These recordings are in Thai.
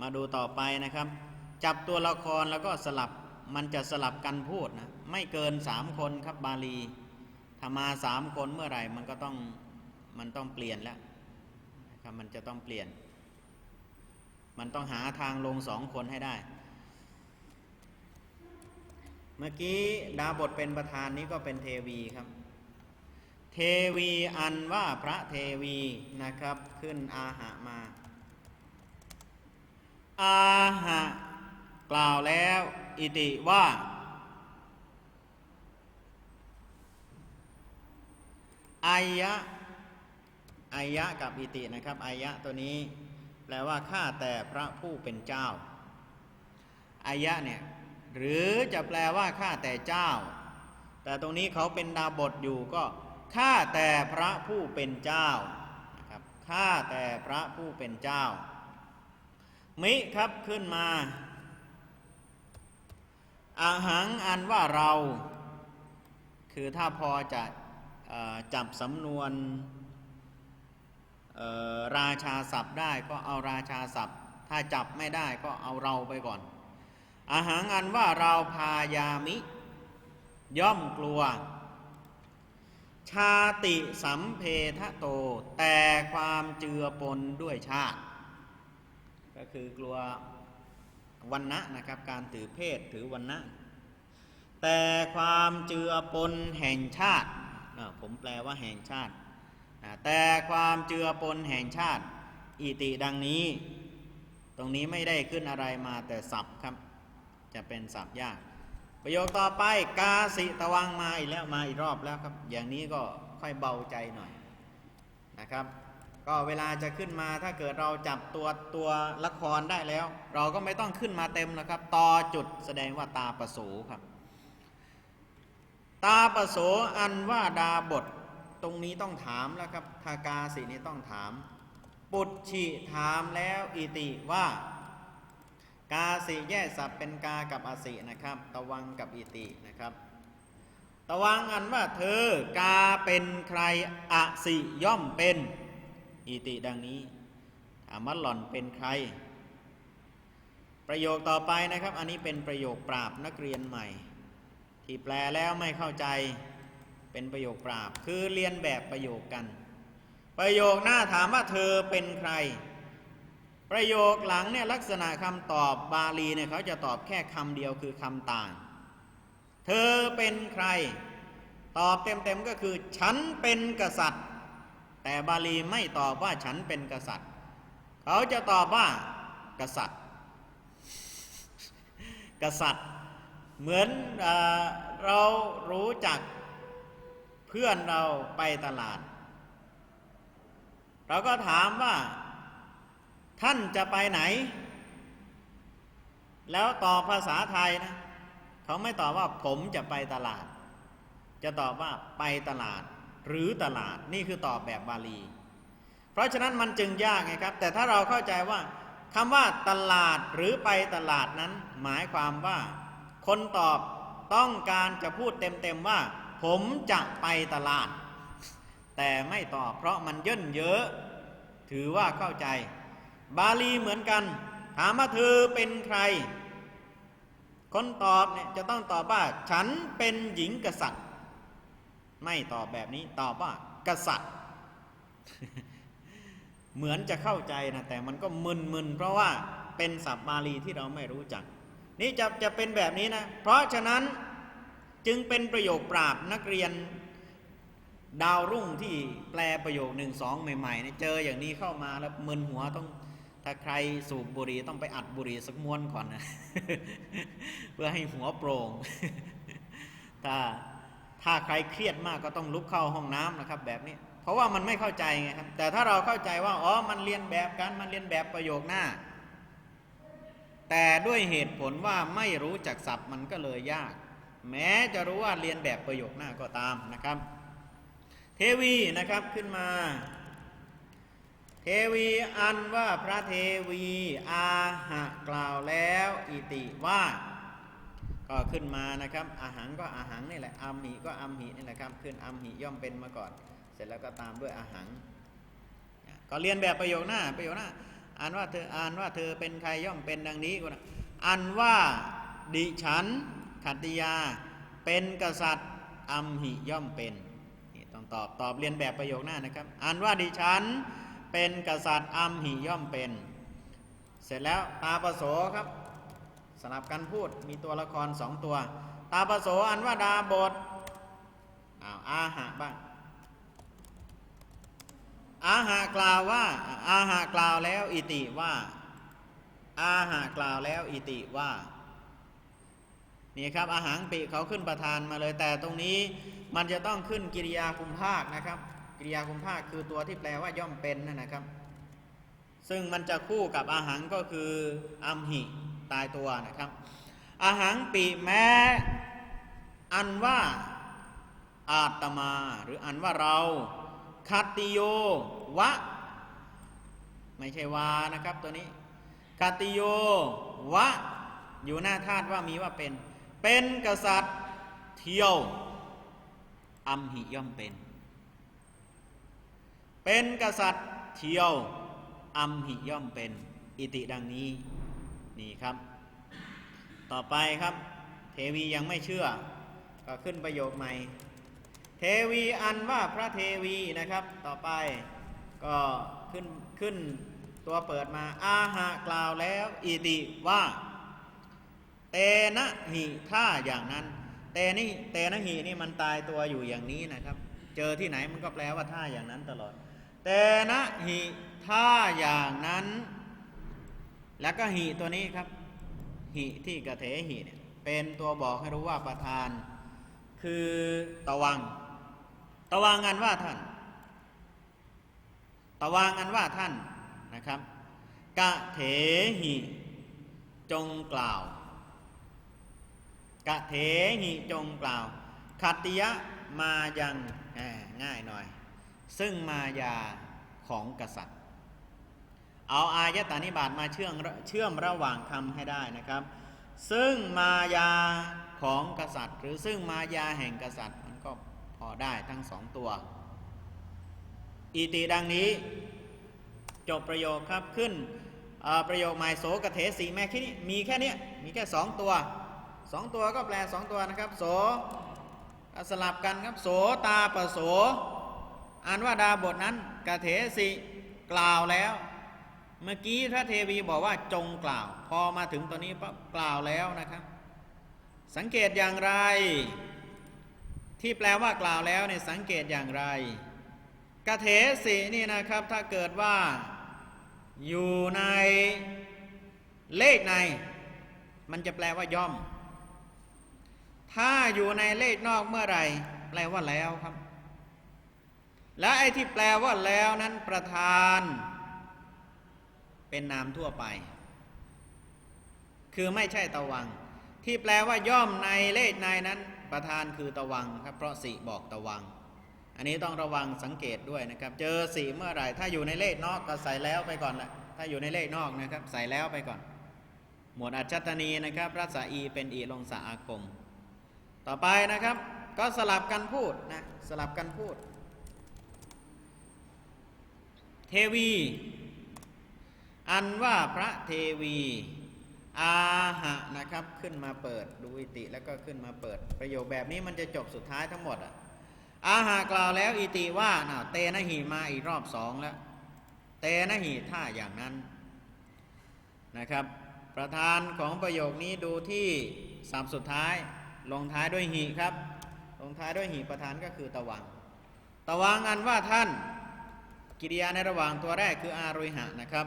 มาดูต่อไปนะครับ จับตัวละครแล้วก็สลับมันจะสลับกันพูดนะไม่เกินสามคนครับบาลีถ้ามาสามคนเมื่อไหร่มันก็ต้องมันต้องเปลี่ยนแล้วนะครับมันจะต้องเปลี่ยน มันต้องหาทางลงสองคนให้ได้ เมื่อกี้ดาบทเป็นประธานนี้ก็เป็นเทวีครับ เทวีอันว่าพระเทวีนะครับขึ้นอาหะมา อาหะกล่าวแล้ว อิติว่า อายะ อายะกับอิตินะครับ อายะตัวนี้ แปลว่าข้าแต่พระผู้เป็นเจ้า อายะเนี่ย หรือจะแปลว่าข้าแต่เจ้า แต่ตรงนี้เขาเป็นดาบทอยู่ก็ข้าแต่พระผู้เป็นเจ้านะครับข้าแต่พระผู้เป็นเจ้า มิครับขึ้นมาอาหังอันว่าเรา คือถ้าพอจะอจับสำนวนราชาศัพท์ได้ก็เอาราชาศัพท์ ถ้าจับไม่ได้ก็เอาเราไปก่อนอาหังอันว่าเราพายามิ ย่อมกลัว ชาติสัมเพทะโต แต่ความเจือปนด้วยชาติ ก็คือกลัววันนะนะครับการถือเพศถือวันนะแต่ความเจือปนแห่งชาติ ผมแปลว่าแห่งชาติ แต่ความเจือปนแห่งชาติ อิติดังนี้ ตรงนี้ไม่ได้ขึ้นอะไรมาแต่ศัพท์ครับ จะเป็นศัพท์ยาก ประโยคต่อไปกาสิตวังมาอีกแล้วมาอีกรอบแล้วครับ อย่างนี้ก็ค่อยเบาใจหน่อยนะครับ ก็เวลาจะขึ้นมาถ้าเกิดเราจับตัวตัวละครได้แล้ว เราก็ไม่ต้องขึ้นมาเต็มแล้วครับ ต่อจุดแสดงว่าตาประโสครับ ตาประโสอันว่าดาบทตรงนี้ต้องถามแล้วครับทากาสินี้ต้องถาม ปุจฉิถามแล้วอิติว่า กาสิแยกสับเป็นกากับอสินะครับ ตะวังกับอิตินะครับตะวังอันว่าเธอกาเป็นใครอสิย่อมเป็น อิติดังนี้ถามว่าหล่อนเป็นใคร ประโยคต่อไปนะครับ อันนี้เป็นประโยคปราบนักเรียนใหม่ ที่แปลแล้วไม่เข้าใจเป็นประโยคปราบ คือเรียนแบบประโยคกัน ประโยคหน้าถามว่าเธอเป็นใคร ประโยคหลังเนี่ยลักษณะคำตอบบาลีเนี่ยเขาจะตอบแค่คำเดียวคือคำต่าง เธอเป็นใคร ตอบเต็มๆก็คือ ฉันเป็นกษัตริย์ แต่บาลีไม่ตอบว่าฉันเป็นกษัตริย์ เขาจะตอบว่ากษัตริย์ กษัตริย์ เหมือนเอเรารู้จักเพื่อนเราไปตลาด เราก็ถามว่า ท่านจะไปไหน แล้วตอบภาษาไทยนะเขาไม่ตอบว่าผมจะไปตลาด จะตอบว่าไปตลาด หรือตลาดนี่คือตอบแบบบาลี เพราะฉะนั้นมันจึงยากไงครับ แต่ถ้าเราเข้าใจว่าคำว่าตลาดหรือไปตลาดนั้น หมายความว่า คนตอบต้องการจะพูดเต็มๆว่า ผมจะไปตลาด แต่ไม่ตอบเพราะมันย่นเยอะ ถือว่าเข้าใจ บาลีเหมือนกัน ถามว่าเธอเป็นใคร คนตอบเนี่ยจะต้องตอบว่า ฉันเป็นหญิงกษัตริย์ ไม่ตอบแบบนี้ตอบว่ากษัตริย์ เหมือนจะเข้าใจนะแต่มันก็มึนๆเพราะว่าเป็นศัพท์บาลีที่เราไม่รู้จัก นี่จะจะเป็นแบบนี้นะ เพราะฉะนั้นจึงเป็นประโยคปราบนักเรียนดาวรุ่งที่แปลประโยคหนึ่งสองใหม่ๆเนี่ยเจออย่างนี้เข้ามาแล้วมึนหัวต้องถ้าใครสูบบุหรี่ต้องไปอัดบุหรี่สักม้วนก่อนนะ เพื่อให้หัวโปร่งถ้า ถ้าใครเครียดมากก็ต้องลุกเข้าห้องน้ำนะครับแบบนี้ เพราะว่ามันไม่เข้าใจไงครับ แต่ถ้าเราเข้าใจว่าอ๋อมันเรียนแบบกันมันเรียนแบบประโยคหน้า แต่ด้วยเหตุผลว่าไม่รู้จักศัพท์มันก็เลยยาก แม้จะรู้ว่าเรียนแบบประโยคหน้าก็ตามนะครับ เทวีนะครับขึ้นมา เทวีอันว่าพระเทวี อาหะกล่าวแล้ว อิติว่า ก็ขึ้นมานะครับอาหังก็อาหังนี่แหละอัมหิก็อัมหินี่แหละครับขึ้นอัมหิย่อมเป็นมาก่อน เสร็จแล้วก็ตามด้วยอาหังก็เรียนแบบประโยคหน้าประโยคหน้าอ่านว่าเธออ่านว่าเธอเป็นใครย่อมเป็นดังนี้ก็ได้อันว่าดิฉันขัตติยา เป็นกษัตริย์อัมหิย่อมเป็นนี่ต้องตอบตอบเรียนแบบประโยคหน้านะครับอ่านว่าดิฉันเป็นกษัตริย์อัมหิย่อมเป็น เสร็จแล้วตาประโสครับ สลับกันพูดมีตัวละครสองตัว ตาปโสอันว่าดาบทอาอาหะบ้างอาหากล่าวว่าอาหากล่าวแล้วอิติว่าอาหากล่าวแล้วอิติว่านี่ครับอาหารปีเขาขึ้นประธานมาเลยแต่ตรงนี้มันจะต้องขึ้นกิริยาคุมภาคนะครับ กิริยาคุมภาคคือตัวที่แปลว่าย่อมเป็นนั่นนะครับ ซึ่งมันจะคู่กับอาหารก็คืออัมหิ ตายตัวนะครับอาหารปีแม้ อันว่าอาตมา หรืออันว่าเราคัตติโยวะ ไม่ใช่วานะครับตัวนี้คัตติโยวะ อยู่หน้าธาตุว่ามีว่าเป็น เป็นกษัตริย์เที่ยวอัมหิย่อมเป็น เป็นกษัตริย์เที่ยวอัมหิย่อมเป็น อิติดังนี้ นี่ครับ ต่อไปครับ เทวียังไม่เชื่อ ก็ขึ้นประโยคใหม่ เทวีอันว่าพระเทวีนะครับ ต่อไปก็ขึ้นขึ้นตัวเปิดมาอาหากล่าวแล้วอิติว่า เตนะหิถ้าอย่างนั้น เตนี่เตนะหินี่มันตายตัวอยู่อย่างนี้นะครับ เจอที่ไหนมันก็แปลว่าท่าอย่างนั้นตลอด เตนะหิถ้าอย่างนั้น แล้วก็หิตัวนี้ครับ หิที่กระเถหิเนี่ยเป็นตัวบอกให้รู้ว่าประธาน คือตะวัง ตะวังอันว่าท่าน ตะวังอันว่าท่านนะครับกะเถหิจงกล่าวกะเถหิจงกล่าวขัตติยะมายังแหม่ง่ายหน่อย ซึ่งมายาของกษัตริย์ เอาอายตานิบาตมาเชื่อมเชื่อมระหว่างคำให้ได้นะครับ ซึ่งมายาของกษัตริย์ หรือซึ่งมายาแห่งกษัตริย์มันก็พอได้ทั้งสองตัวอิติดังนี้ จบประโยคครับขึ้นประโยคหมายโสกเถสีแม่แค่นี้มีแค่นี้มีแค่สองตัวสองตัวก็แปลสองตัวนะครับ โสสลับกันครับโสตาปะโสอ่านว่าดาบทนั้นกเถสีกล่าวแล้ว เมื่อกี้พระเทวีบอกว่าจงกล่าว พอมาถึงตัวนี้ปั๊บกล่าวแล้วนะครับ สังเกตอย่างไร ที่แปลว่ากล่าวแล้วเนี่ยสังเกตอย่างไรกเถสีนี่นะครับถ้าเกิดว่าอยู่ในเลขใน มันจะแปลว่าย่อม ถ้าอยู่ในเลขนอกเมื่อไหร่ แปลว่าแล้วครับ และไอ้ที่แปลว่าแล้วนั้นประธาน เป็นนามทั่วไป คือไม่ใช่ตะวัง ที่แปลว่าย่อมในเลขในนั้น ประธานคือตะวังครับ เพราะสีบอกตะวัง อันนี้ต้องระวังสังเกตด้วยนะครับ เจอสีเมื่อไหร่ ถ้าอยู่ในเลขนอกก็ใส่แล้วไปก่อนแหละถ้าอยู่ในเลขนอกนะครับ ใส่แล้วไปก่อน หมวดอัจฉตนีนะครับรัศอีเป็นอีลงสาอาคม ต่อไปนะครับ ก็สลับกันพูดนะสลับกันพูด เทวี อันว่าพระเทวีอาหะนะครับขึ้นมาเปิดดูอิติแล้วก็ขึ้นมาเปิดประโยคแบบนี้มันจะจบสุดท้ายทั้งหมดอะอาหากล่าวแล้วอิติว่าน่ะเตนะหีมาอีกรอบสองแล้ว เตนะหีถ้าอย่างนั้นนะครับ ประธานของประโยคนี้ดูที่สับสุดท้าย ลงท้ายด้วยหีครับ ลงท้ายด้วยหีประธานก็คือตะวัง ตะวังอันว่าท่าน กิริยาในระหว่างตัวแรกคืออารุยหะนะครับ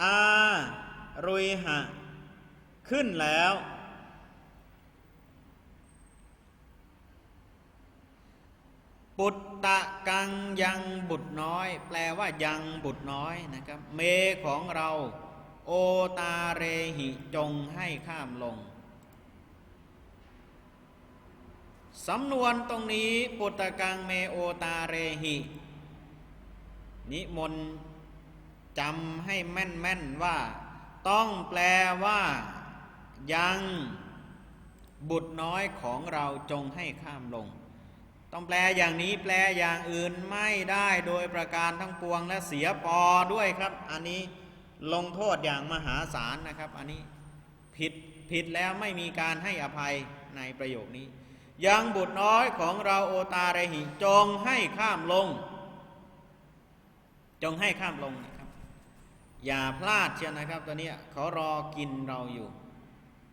อารุยหะ ขึ้นแล้ว ปุตตะกังยังบุตรน้อย แปลว่ายังบุตรน้อยนะครับ เมของเรา โอตาเรหิจงให้ข้ามลง สำนวนตรงนี้ ปุตตะกังเมโอตาเรหิ นิมนต์ จำให้แม่นๆว่า ต้องแปลว่า ยังบุตรน้อยของเราจงให้ข้ามลง ต้องแปลอย่างนี้แปลอย่างอื่นไม่ได้โดยประการทั้งปวงและเสียปอด้วยครับ อันนี้ลงโทษอย่างมหาศาลนะครับ อันนี้ผิดผิดแล้วไม่มีการให้อภัยในประโยคนี้ ยังบุตรน้อยของเราโอตาเรหิจงให้ข้ามลง จงให้ข้ามลง อย่าพลาดเชียวนะครับตอนนี้เขารอกินเราอยู่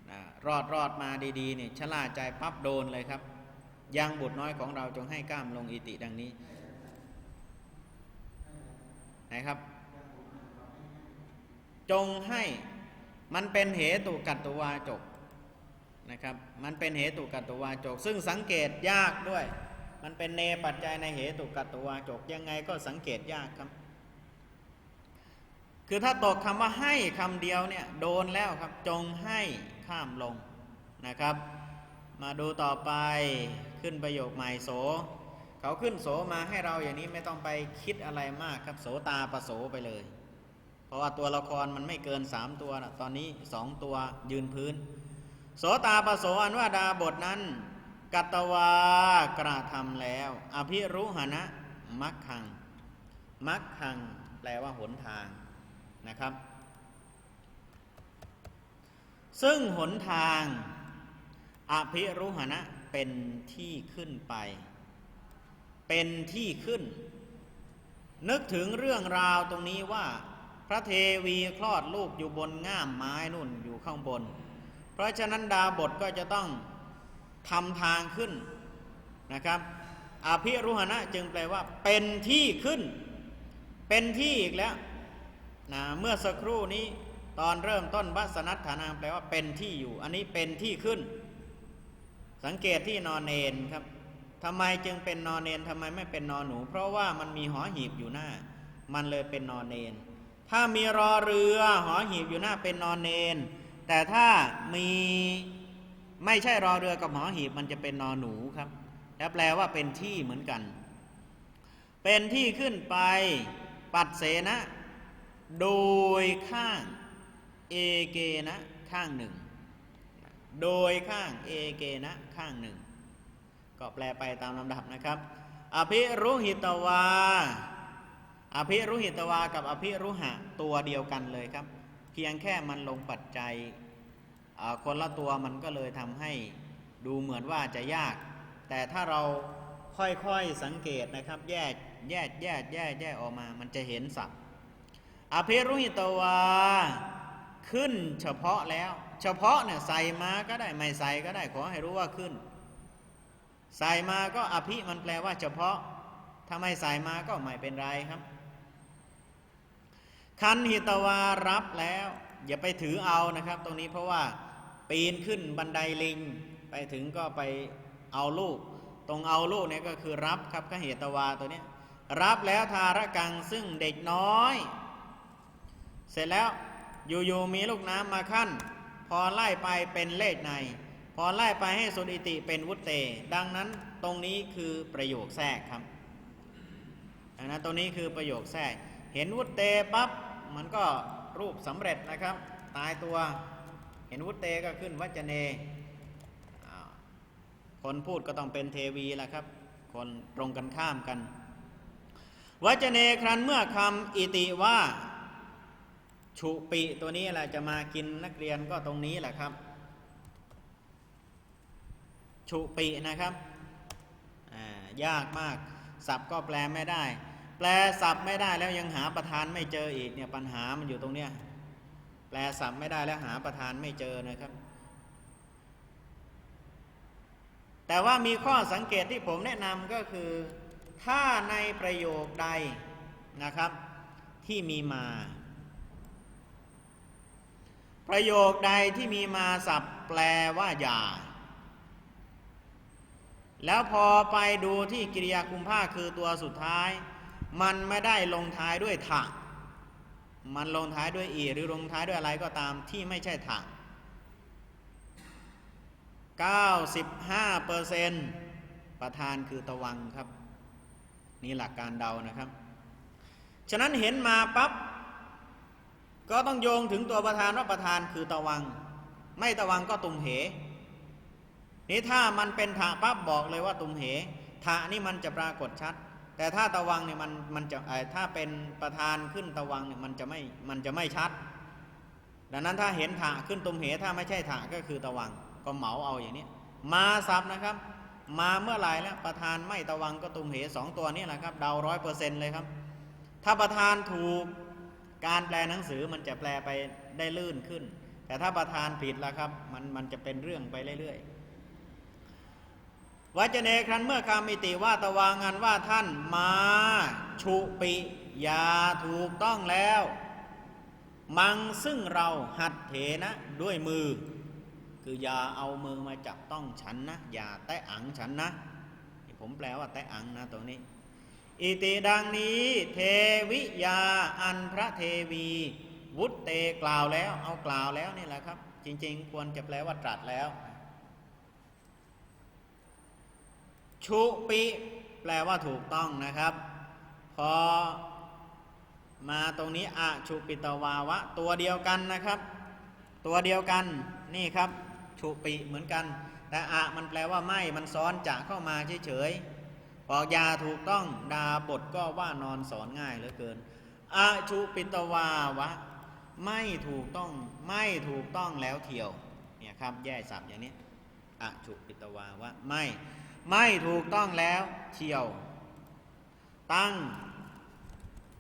นะรอดรอดมาดีๆเนี่ยชะล่าใจปั๊บโดนเลยครับยังบุตรน้อยของเราจงให้กล้ามลงอิติดังนี้นะครับ จงให้มันเป็นเหตุกัตตวาจกนะครับ มันเป็นเหตุกัตตวาจก ซึ่งสังเกตยากด้วย มันเป็นเนปัจจัยในเหตุกัตตวาจกยังไงก็สังเกตยากครับ คือถ้าตกคำว่าให้คำเดียวเนี่ยโดนแล้วครับจงให้ข้ามลงนะครับ มาดูต่อไปขึ้นประโยคใหม่โส เขาขึ้นโสมาให้เราอย่างนี้ไม่ต้องไปคิดอะไรมากครับ โสตาประโสไปเลย เพราะว่าตัวละครมันไม่เกินสามตัวนะตอนนี้สองตัวยืนพื้น โสตาประโสอันว่าดาบทนั้นกัตตวากระทำแล้ว อภิรุหณะมักขัง มักขัง แปลว่าหนทาง นะครับ ซึ่งหนทางอภิรุหณะเป็นที่ขึ้นไป เป็นที่ขึ้น นึกถึงเรื่องราวตรงนี้ว่า พระเทวีคลอดลูกอยู่บนง่ามไม้นุ่นอยู่ข้างบน เพราะฉะนั้นดาบทก็จะต้องทำทางขึ้นนะครับอภิรุหณะจึงแปลว่า เป็นที่ขึ้น เป็นที่อีกแล้ว นะเมื่อสักครู่นี้ตอนเริ่มต้นวัสนัตฐานามแปลว่าเป็นที่อยู่ อันนี้เป็นที่ขึ้น สังเกตที่นอนเนนครับทำไมจึงเป็นนอนเนนทำไมไม่เป็นนอนหนู เพราะว่ามันมีหอหีบอยู่หน้า มันเลยเป็นนอนเนนถ้ามีรอเรือหอหีบอยู่หน้าเป็นนอนเนนแต่ถ้ามีไม่ใช่รอเรือกับหอหีบมันจะเป็นนอนหนูครับแล้วแปลว่าเป็นที่เหมือนกัน เป็นที่ขึ้นไปปัดเสนะ โดยข้างเอเกนะข้างหนึ่ง โดยข้างเอเกนะข้างหนึ่ง ก็แปลไปตามลำดับนะครับ อภิรุหิตวา อภิรุหิตวากับอภิรุหะตัวเดียวกันเลยครับ เพียงแค่มันลงปัจจัยคนละตัวมันก็เลยทำให้ดูเหมือนว่าจะยาก แต่ถ้าเราค่อยๆสังเกตนะครับ แยกแยกแยกแยกแยกออกมา มันจะเห็นสับ อภิรุหิตวา ขึ้นเฉพาะแล้ว เฉพาะเนี่ยใส่มาก็ได้ไม่ใส่ก็ได้ขอให้รู้ว่าขึ้น ใส่มาก็อภิมันแปลว่าเฉพาะถ้าไม่ใส่มาก็ไม่เป็นไรครับ คันหิตวารับแล้ว อย่าไปถือเอานะครับ ตรงนี้เพราะว่าปีนขึ้นบันไดลิง ไปถึงก็ไปเอาลูก ตรงเอาลูกเนี่ยก็คือรับครับขเหตวาตัวเนี้ยรับแล้วทารกังซึ่งเด็กน้อย เสร็จแล้วอยู่ๆมีลูกน้ำมาขั้น พอไล่ไปเป็นเลขใน พอไล่ไปให้สุดอิติเป็นวุตเต ดังนั้นตรงนี้คือประโยคแทรกครับดังนั้นตรงนี้คือประโยคแทรก เห็นวุตเตปั๊บมันก็รูปสำเร็จนะครับ ตายตัวเห็นวุตเตก็ขึ้นวัจเนคนพูดก็ต้องเป็นเทวีแหละครับ คนตรงกันข้ามกัน วัจเนครันเมื่อคำอิติว่า ฉุปิตัวนี้แหละจะมากินนักเรียนก็ตรงนี้แหละครับฉุปินะครับยากมากศัพท์ก็แปลไม่ได้ แปลศัพท์ไม่ได้แล้วยังหาประธานไม่เจออีกเนี่ยปัญหามันอยู่ตรงเนี้ยแปลศัพท์ไม่ได้แล้วหาประธานไม่เจอนะครับ แต่ว่ามีข้อสังเกตที่ผมแนะนำก็คือ ถ้าในประโยคใดนะครับ ที่มีมา ประโยคใดที่มีมาศัพท์แปลว่าอย่า แล้วพอไปดูที่กิริยาคุมภาคือตัวสุดท้าย มันไม่ได้ลงท้ายด้วยถะมันลงท้ายด้วยอีหรือลงท้ายด้วยอะไรก็ตามที่ไม่ใช่ถะ95เปอร์เซนประธานคือตะวังครับ นี่หลักการเดานะครับ ฉะนั้นเห็นมาปั๊บ ก็ต้องโยงถึงตัวประธานว่าประธานคือตะวัง ไม่ตะวังก็ตุ่มเหนี่ถ้ามันเป็นถะปั๊บบอกเลยว่าตุ่มเหทะนี่มันจะปรากฏชัด แต่ถ้าตะวังเนี่ยมันมันจะเอ่อถ้าเป็นประธานขึ้นตะวังเนี่ยมันจะไม่มันจะไม่ชัด ดังนั้นถ้าเห็นถะขึ้นตุมเหถ้าไม่ใช่ถะก็คือตะวังก็เหมาเอาอย่างนี้มาซับนะครับ มาเมื่อไหร่แล้วประธานไม่ตะวังก็ตุมเหสองตัวนี้แหละครับเดาร้อยเปอร์เซ็นต์เลยครับ ถ้าประธานถูก การแปลหนังสือมันจะแปลไปได้ลื่นขึ้น แต่ถ้าประธานผิดแล้วครับ มันมันจะเป็นเรื่องไปเรื่อยๆวัจเนครันเมื่อคามิติว่าตวางันว่าท่านมาชุปิยาถูกต้องแล้ว มังซึ่งเราหัดเถนะด้วยมือ คืออย่าเอามือมาจับต้องฉันนะ อย่าแตะอังฉันนะ ผมแปลว่าแตะอังนะตรงนี้ อิติดังนี้เทวิยาอันพระเทวี วุตเตกล่าวแล้วเอากล่าวแล้วนี่แหละครับ จริง ๆ ควรจะแปลว่าตรัสแล้ว ชุปิ แปลว่าถูกต้องนะครับ พอมาตรงนี้อะชุปิตวาวะ ตัวเดียวกันนะครับ ตัวเดียวกันนี่ครับ ชุปิเหมือนกัน แต่อะมันแปลว่าไม่มันซ้อนจะเข้ามาเฉยๆ บอกยาถูกต้องดาบทก็ว่านอนสอนง่ายเหลือเกินอะชุปิตวาวะ ไม่ถูกต้องไม่ถูกต้องแล้วเที่ยวเนี่ยครับแย่สับอย่างนี้อะชุปิตวาวะไม่ไม่ถูกต้องแล้วเที่ยว ตั้ง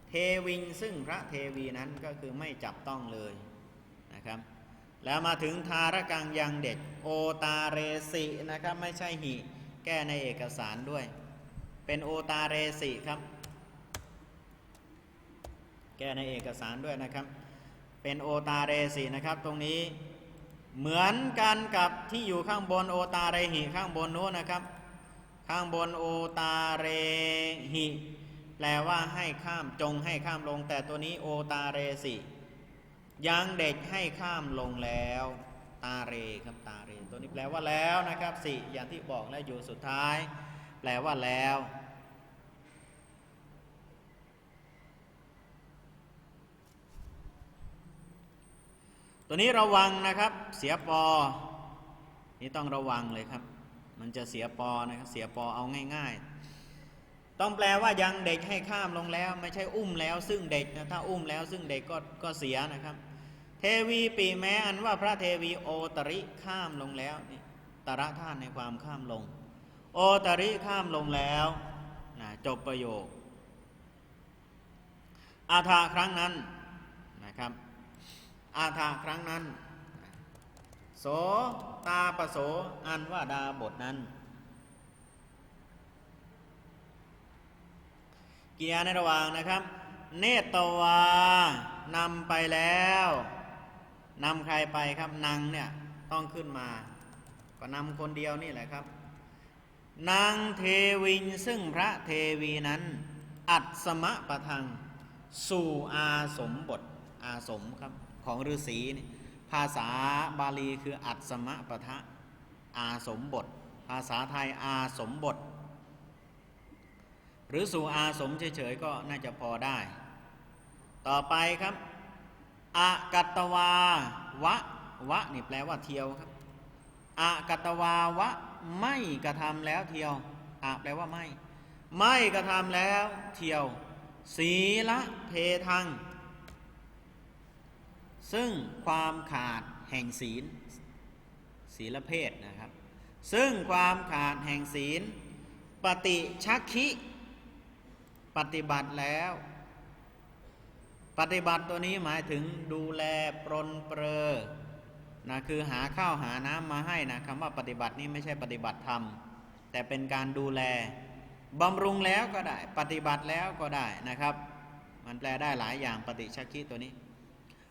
เทวิงซึ่งพระเทวีนั้นก็คือไม่จับต้องเลยนะครับ แล้วมาถึงทารกังยังเด็กโอตาเรสินะครับไม่ใช่หิ แก้ในเอกสารด้วย เป็นโอตาเรสิครับ แก้ในเอกสารด้วยนะครับ เป็นโอตาเรสินะครับ ตรงนี้เหมือนกันกับที่อยู่ข้างบนโอตาเรหิข้างบนนู้นนะครับ ข้างบนโอตาเรหิแปลว่าให้ข้ามจงให้ข้ามลง แต่ตัวนี้โอตาเรสิยังเด็กให้ข้ามลงแล้ว ตาเรครับตาเรตัวนี้แปลว่าแล้วนะครับสิอย่างที่บอกแล้วอยู่สุดท้าย แปลว่าแล้ว ตัวนี้ระวังนะครับเสียปอ นี่ต้องระวังเลยครับ มันจะเสียปอนะครับเสียปอเอาง่าย ๆ ต้องแปลว่ายังเด็กให้ข้ามลงแล้ว ไม่ใช่อุ้มแล้ว ซึ่งเด็กนะถ้าอุ้มแล้ว ซึ่งเด็กก็ก็เสียนะครับ เทวีปีแม้อันว่าพระเทวีโอตริข้ามลงแล้วนี่ตระธาตุในความข้ามลง โอตริข้ามลงแล้วนะจบประโยค อาธาครั้งนั้นนะครับ อาธาครั้งนั้น โสตาปโสอันว่าดาบทนั้นเกียร์ในระหว่างนะครับ เนตวานำไปแล้วนำใครไปครับนางเนี่ยต้องขึ้นมา ก็นำคนเดียวนี่แหละครับนางเทวินซึ่งพระเทวีนั้น อัดสมะประทัง สู่อาสมบทอาสมครับ ของฤาษีนี่ภาษาบาลีคืออัดสมะปะทะอาสมบท ภาษาไทยอาสมบท หรือสู่อาสมเฉยๆก็น่าจะพอได้ ต่อไปครับอากัตตวาวะวะนี่แปลว่าเที่ยวครับอากัตตวาวะไม่กระทำแล้วเที่ยวอาแปลว่าไม่ ไม่กระทำแล้วเที่ยว ศีละเพทัง ซึ่งความขาดแห่งศีลศีลเพศนะครับ ซึ่งความขาดแห่งศีล ปฏิชักคิปฏิบัติแล้ว ปฏิบัติตัวนี้หมายถึงดูแลปรนเปรอนะคือหาข้าวหาน้ำมาให้นะคำว่าปฏิบัตินี้ไม่ใช่ปฏิบัติธรรม แต่เป็นการดูแลบำรุงแล้วก็ได้ ปฏิบัติแล้วก็ได้นะครับ มันแปลได้หลายอย่างปฏิชักคิตัวนี้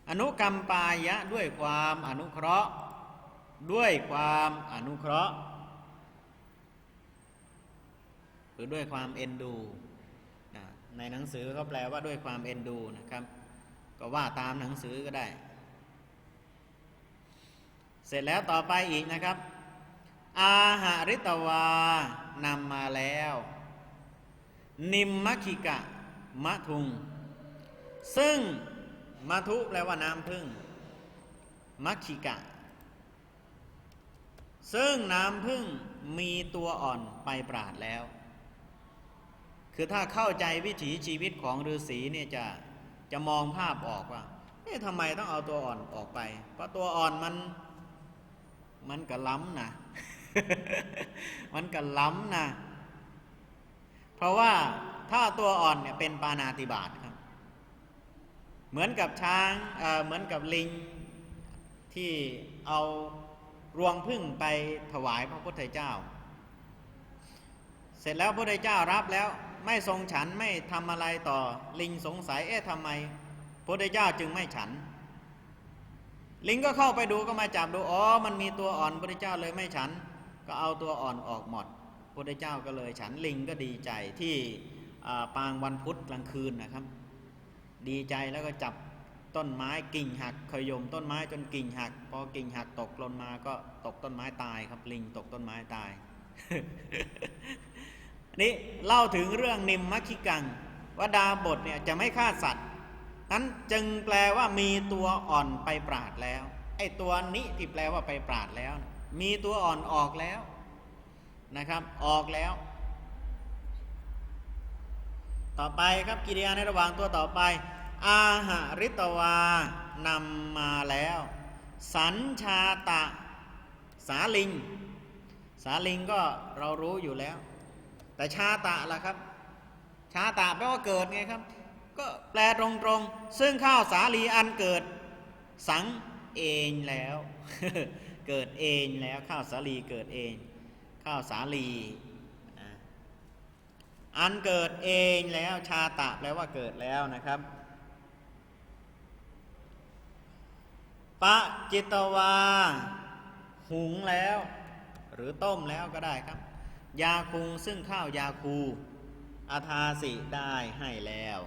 อนุกรรมปายะด้วยความอนุเคราะห์ ด้วยความอนุเคราะห์หรือด้วยความเอ็นดู ในหนังสือเขาแปลว่าด้วยความเอ็นดูนะครับ ก็ว่าตามหนังสือก็ได้ เสร็จแล้วต่อไปอีกนะครับ อาหาริตวานำมาแล้ว นิมมคิกะมะทุง ซึ่ง มัทุแปลว่าน้ำพึ่ง มัคคิกะ ซึ่งน้ำพึ่งมีตัวอ่อนไปปราดแล้ว คือถ้าเข้าใจวิถีชีวิตของฤาษีเนี่ยจะจะมองภาพออกว่าเอ๊ะทำไมต้องเอาตัวอ่อนออกไป เพราะตัวอ่อนมันมันกระล้ำนะ มันกระล้ำนะ เพราะว่าถ้าตัวอ่อนเนี่ยเป็นปานาติบาตครับ เหมือนกับช้างเอ่อเหมือนกับลิงที่เอารวงพึ่งไปถวายพระพุทธเจ้า เสร็จแล้วพระพุทธเจ้ารับแล้วไม่ทรงฉันไม่ทำอะไรต่อลิงสงสัยเอ๊ะทำไมพระพุทธเจ้าจึงไม่ฉัน ลิงก็เข้าไปดูก็มาจับดูอ๋อมันมีตัวอ่อนพระพุทธเจ้าเลยไม่ฉัน ก็เอาตัวอ่อนออกหมดพระพุทธเจ้าก็เลยฉันลิงก็ดีใจที่อ่าปางวันพุธกลางคืนนะครับ ดีใจแล้วก็จับต้นไม้กิ่งหักขยยมต้นไม้จนกิ่งหัก พอกิ่งหักตกล่นมาก็ตกต้นไม้ตายครับลิงตกต้นไม้ตาย นี่เล่าถึงเรื่องนิมมัคคิกังว่าดาบทเนี่ยจะไม่ฆ่าสัตว์นั้นจึงแปลว่ามีตัวอ่อนไปปราดแล้วไอ้ตัวนี้ที่แปลว่าไปปราดแล้ว มีตัวอ่อนออกแล้วนะครับ ออกแล้ว ต่อไปครับกิริยาในระหว่างตัวต่อไป อาหาริตวานำมาแล้ว สัญชาตะ สาลิง สาลิงก็เรารู้อยู่แล้ว แต่ชาตะล่ะครับ ชาตะแปลว่าเกิดไงครับ ก็แปลตรงๆ ซึ่งข้าวสาลีอันเกิด สังเองแล้ว เกิดเองแล้วข้าวสาลีเกิดเอง ข้าวสาลี อันเกิดเองแล้วชาตะแปลว่าเกิดแล้วนะครับปะจิตวา หุงแล้ว หรือต้มแล้วก็ได้ครับ ยาคุงซึ่งข้าวยาคู อาทาสิได้ให้แล้ว